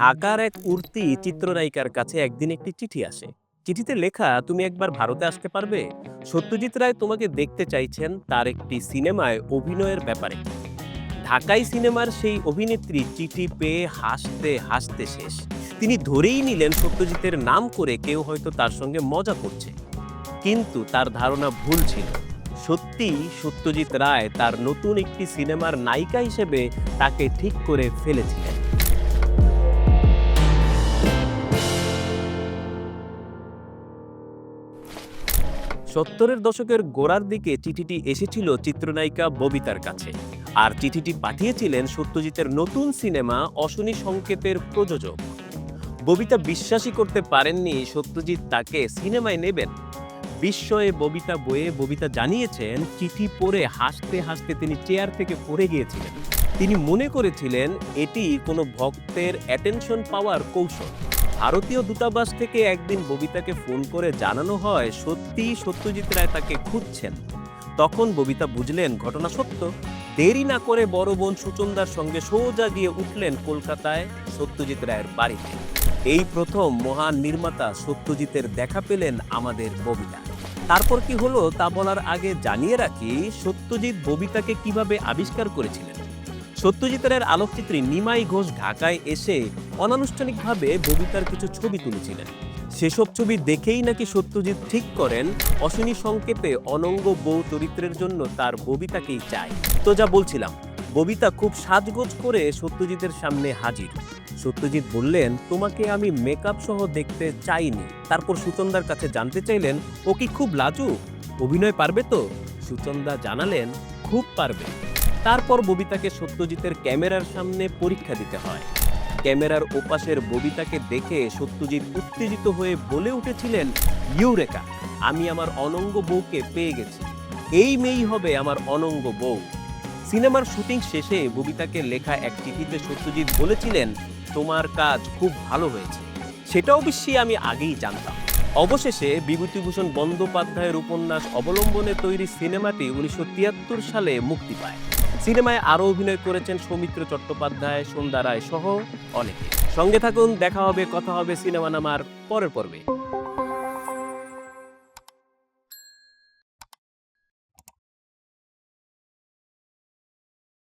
ঢাকার এক উর্তি চিত্রনায়িকার কাছে একদিন একটি চিঠি আসে। চিঠিতে লেখা, তুমি একবার ভারতে আসতে পারবে? সত্যজিৎ রায় তোমাকে দেখতে চাইছেন তার একটি সিনেমায় অভিনয়ের ব্যাপারে। ঢাকাই সিনেমার সেই অভিনেত্রী চিঠি পেয়ে হাসতে হাসতে শেষ। তিনি ধরেই নিলেন সত্যজিতের নাম করে কেউ হয়তো তার সঙ্গে মজা করছে। কিন্তু তার ধারণা ভুল ছিল। সত্যি সত্যজিৎ রায় তার নতুন একটি সিনেমার নায়িকা হিসেবে তাকে ঠিক করে ফেলেছিলেন। সত্তরের দশকের গোড়ার দিকে চিঠিটি এসেছিল চিত্রনায়িকা ববিতার কাছে। আর চিঠিটি পাঠিয়েছিলেন সত্যজিতের নতুন সিনেমা অশনি সংকেতের প্রযোজক। ববিতা বিশ্বাসই করতে পারেননি সত্যজিৎ তাকে সিনেমায় নেবেন। বিস্ময়ে ববিতা বইয়ে ববিতা জানিয়েছেন, চিঠি পড়ে হাসতে হাসতে তিনি চেয়ার থেকে পড়ে গিয়েছিলেন। তিনি মনে করেছিলেন এটি কোনো ভক্তের অ্যাটেনশন পাওয়ার কৌশল। ভারতীয় দূতাবাস থেকে একদিন ববিতাকে ফোন করে জানানো হয়, সত্যি সত্যজিৎ রায় তাকে খুঁজছেন। তখন ববিতা বুঝলেন ঘটনা সত্য। দেরি না করে বড় বোন সুচন্দার সঙ্গে সোজা গিয়ে উঠলেন কলকাতায় সত্যজিৎ রায়ের বাড়িতে। এই প্রথম মহান নির্মাতা সত্যজিতের দেখা পেলেন আমাদের ববিতা। তারপর কি হলো তা বলার আগে জানিয়ে রাখি, সত্যজিৎ ববিতাকে কীভাবে আবিষ্কার করেছিলেন? সত্যজিৎ রায়ের আলোকচিত্রী নিমাই ঘোষ ঢাকায় এসে অনানুষ্ঠানিকভাবে ববিতার কিছু ছবি তুলেছিলেন। সেসব ছবি দেখেই নাকি সত্যজিৎ ঠিক করেন, অশ্বিনী সংকেতে অনঙ্গ বউ চরিত্রের জন্য তার ববিতাকেই চায়। তো যা বলছিলাম, ববিতা খুব সাজগোজ করে সত্যজিতের সামনে হাজির। সত্যজিৎ বললেন, তোমাকে আমি মেকআপ সহ দেখতে চাইনি। তারপর সুচন্দার কাছে জানতে চাইলেন, ও কি খুব লাজুক? অভিনয় পারবে তো? সুচন্দা জানালেন, খুব পারবে। তারপর ববিতাকে সত্যজিতের ক্যামেরার সামনে পরীক্ষা দিতে হয়। ক্যামেরার ওপাশের ববিতাকে দেখে সত্যজিৎ উত্তেজিত হয়ে বলে উঠেছিলেন, ইউরেকা, আমি আমার অনঙ্গ বউকে পেয়ে গেছি। এই মেয়েই হবে আমার অনঙ্গ বউ। সিনেমার শুটিং শেষে ববিতাকে লেখা এক চিঠিতে সত্যজিৎ বলেছিলেন, তোমার কাজ খুব ভালো হয়েছে। সেটা অবশ্যই আমি আগেই জানতাম। অবশেষে বিভূতিভূষণ বন্দ্যোপাধ্যায়ের উপন্যাস অবলম্বনে তৈরি সিনেমাটি উনিশশো তিয়াত্তর সালে মুক্তি পায়। সিনেমায় আরও অভিনয় করেছেন সৌমিত্র চট্টোপাধ্যায় সন্ধ্যা রায় সহ অনেকে। সঙ্গে থাকুন, দেখা হবে, কথা হবে, সিনেমা নামার পরের পর্বে।